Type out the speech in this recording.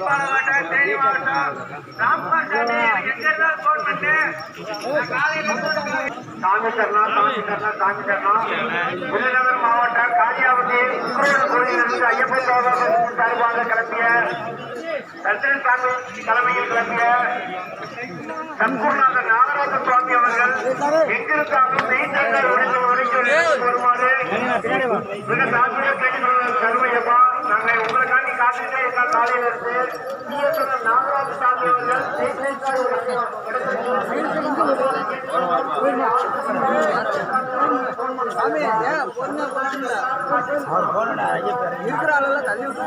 மாவட்டம் தேனி மாவட்டம் ராம்குமார் சாமி எங்க இருந்தாலும் பண்ணு சாமி சரணா சாமி சரணா சாமி விருதுநகர் மாவட்டம் காளியாவதி உக்ரைன் கோயிலிருந்து ஐயப்பன் சோதரன் சார்பாக கிளம்பிய சந்திரன் சாமி தலைமையில் கிளம்பிய சம்பூர்ணாத நாகராஜ சுவாமி அவர்கள் எங்கிருந்தாலும் மெய்தங்கள் உடைந்து உடைக்க வருமாறு மிக தாழ்மையாக கேட்டுக்கொள்வது கருமையப்பா நாகராஜ சாமி அவர்கள் தள்ளி விட்டு